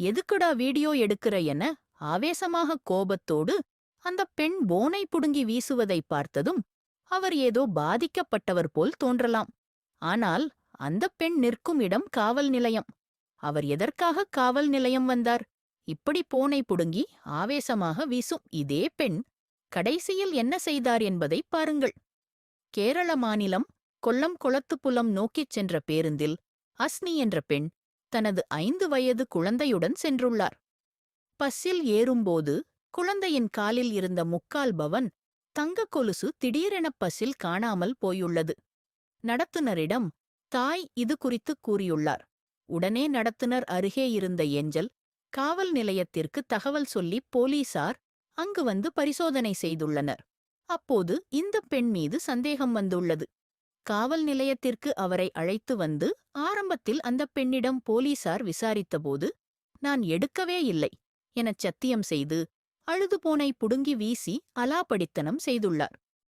எதுக்குடா வீடியோ எடுக்கிற என ஆவேசமாக கோபத்தோடு அந்த பெண் போனை புடுங்கி வீசுவதை பார்த்ததும் அவர் ஏதோ பாதிக்கப்பட்டவர் போல் தோன்றலாம். ஆனால் அந்த பெண் நிற்கும் இடம் காவல் நிலையம். அவர் எதற்காக காவல் நிலையம் வந்தார்? இப்படி போனை புடுங்கி ஆவேசமாக வீசும் இதே பெண் கடைசியில் என்ன செய்தார் என்பதை பாருங்கள். கேரள மாநிலம் கொல்லம் குளத்துப்புலம் நோக்கிச் சென்ற பேருந்தில் அஸ்னி என்ற பெண் தனது ஐந்து வயது குழந்தையுடன் சென்றுள்ளார். பஸ்ஸில் ஏறும்போது குழந்தையின் காலில் இருந்த முக்கால் பவன் தங்கக் கொலுசு திடீரென பஸ்ஸில் காணாமல் போயுள்ளது. நடத்துனரிடம் தாய் இது குறித்து கூறியுள்ளார். உடனே நடத்துனர் அருகே இருந்த ஏஞ்சல் காவல் நிலையத்திற்கு தகவல் சொல்லி போலீசார் அங்கு வந்து பரிசோதனை செய்துள்ளனர். அப்போது இந்த பெண் மீது சந்தேகம் வந்துள்ளது. காவல் நிலையத்திற்கு அவரை அழைத்து வந்து ஆரம்பத்தில் அந்த பெண்ணிடம் போலீசார் விசாரித்தபோது நான் எடுக்கவே இல்லை எனச் சத்தியம் செய்து அழுதுபோனை புடுங்கி வீசி அலாபடித்தனம் செய்துள்ளார்.